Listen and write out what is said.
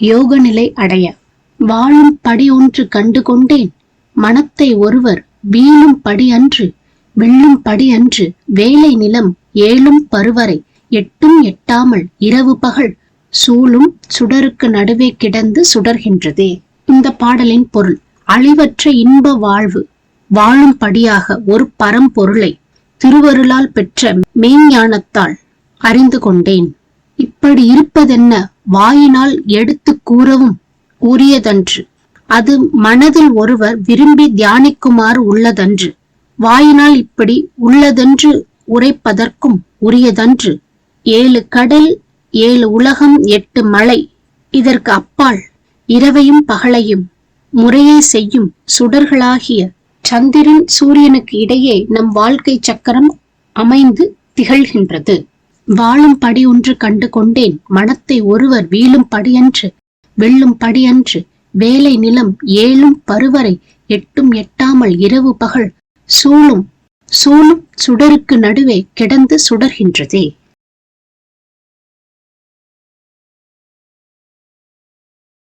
யோக நிலை அடைய வாழும் படி ஒன்று கண்டு கொண்டேன். மனத்தை ஒருவர் வீழும் படி அன்று வெள்ளும் படி அன்று வேலை நிலம் ஏழும் பருவரை எட்டும் எட்டாமல் இரவு பகல் சூழும் சுடருக்கு நடுவே கிடந்து சுடர்கின்றதே. இந்த பாடலின் பொருள் அழிவற்ற இன்ப வாழ்வு. வாழும்படியாக ஒரு பரம்பொருளை திருவருளால் பெற்ற மெய்ஞானத்தால் அறிந்து கொண்டேன். இப்படி இருப்பதென்ன? வாயினால் எடுத்து கூறவும் உரியதன்று அது மனதில் ஒருவர் விரும்பி தியானிக்குமாறு உள்ளதன்று. வாயினால் இப்படி உள்ளதென்று உரைப்பதற்கும் உரியதன்று. ஏழு கடல் ஏழு உலகம் எட்டு மலை. இதற்கு அப்பால் இரவையும் பகலையும் முறையே செய்யும் சுடர்களாகிய சந்திரன் சூரியனுக்கு இடையே நம் வாழ்க்கை சக்கரம் அமைந்து திகழ்கின்றது. வாழும் படி ஒன்று கண்டு கொண்டேன். மனத்தை ஒருவர் வீழும் படியன்று வெல்லும் படியன்று வேலை நிலம் ஏழும் பருவரை எட்டும் எட்டாமல் இரவு பகல் சூழும் சூழும் சுடருக்கு நடுவே கிடந்து சுடர்கின்றதே.